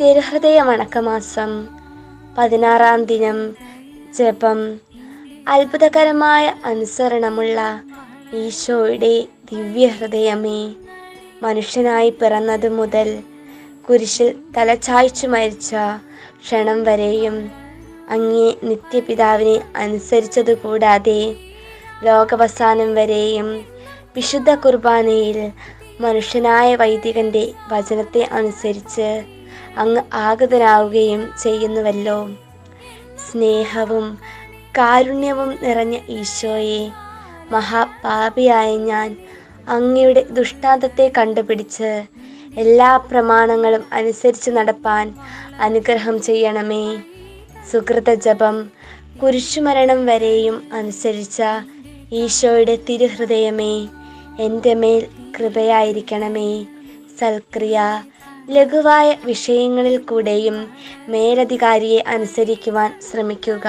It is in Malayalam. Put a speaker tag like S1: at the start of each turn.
S1: തിരുഹൃദയ വണക്കമാസം പതിനാറാം ദിനം ജപം. അത്ഭുതകരമായ അനുസരണമുള്ള ഈശോയുടെ ദിവ്യഹൃദയമേ മനുഷ്യനായി പിറന്നതു മുതൽ കുരിശിൽ തലചായ്ച്ചു മരിച്ച ക്ഷണം വരെയും അങ്ങേ നിത്യപിതാവിനെ അനുസരിച്ചതുകൂടാതെ ലോകവസാനം വരെയും വിശുദ്ധ കുർബാനയിൽ മനുഷ്യനായ വൈദികന്റെ വചനത്തെ അനുസരിച്ച് അങ്ങ് ആഗതനാവുകയും ചെയ്യുന്നുവല്ലോ. സ്നേഹവും കാരുണ്യവും നിറഞ്ഞ ഈശോയെ മഹാപാപിയായ ഞാൻ അങ്ങയുടെ ദുഷ്ടാന്തത്തെ കണ്ടുപിടിച്ച് എല്ലാ പ്രമാണങ്ങളും അനുസരിച്ച് നടപ്പാൻ അനുഗ്രഹം ചെയ്യണമേ. സുഹൃത ജപം കുരിശുമരണം വരെയും അനുസരിച്ച ഈശോയുടെ തിരുഹൃദയമേ എന്റെ മേൽ കൃപയായിരിക്കണമേ. സൽക്രിയ ലഘുവായ വിഷയങ്ങളിൽ കൂടെയും മേലധികാരിയെ അനുസരിക്കുവാൻ ശ്രമിക്കുക.